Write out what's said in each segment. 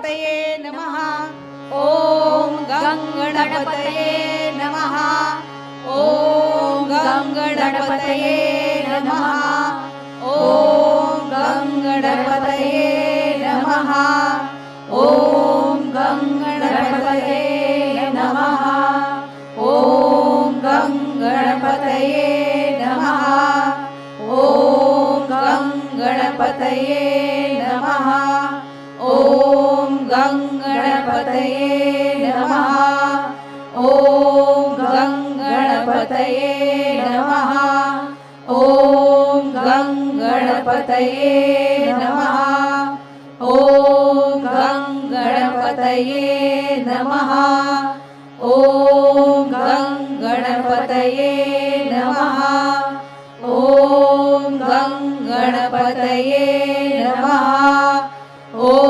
गणपतये नमः। ॐ गङ्गणपतये नमः। ॐ गङ्गणपतये नमः। ॐ गङ्गणपतये नमः। ॐ गङ्गणपतये नमः। ॐ गङ्गणपतये नमः। ॐ गङ्गणपतये नमः। ॐ गङ्गणपतये नमः। ॐ गङ्गणपतये नमः। ॐ गङ्गणपतये नमः। ॐ गङ्गणपतये नमः। ॐ गङ्गणपतये नमः। ॐ गङ्गणपतये नमः। ॐ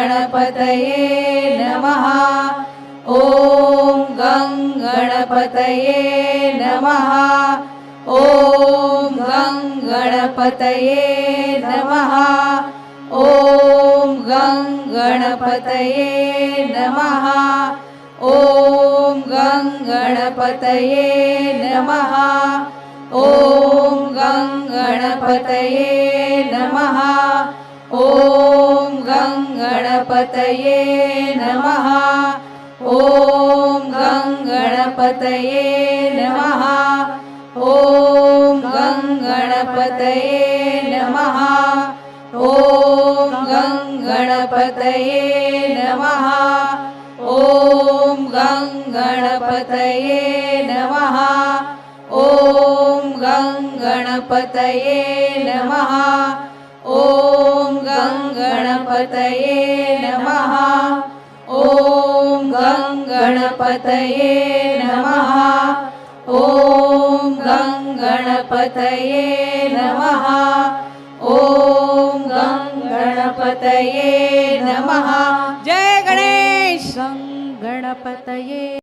गणपतये नमः। ॐ गं गणपतये नमः। ॐ गं गणपतये नमः। ॐ गं गणपतये नमः। ॐ गं गणपतये नमः। ॐ गं गणपतये नमः। गणपतये नमः। ॐ गङ्गणपतये नमः। ॐ गङ्गणपतये नमः। ॐ गङ्गणपतये नमः। ॐ गङ्गणपतये नमः। ॐ गङ्गणपतये नमः। ॐ गङ्गणपतये नमः। ॐ गङ्गणपतये नमः। ॐ गङ्गणपतये नमः। ॐ गङ्गणपतये नमः। जय गणेश। गणपतये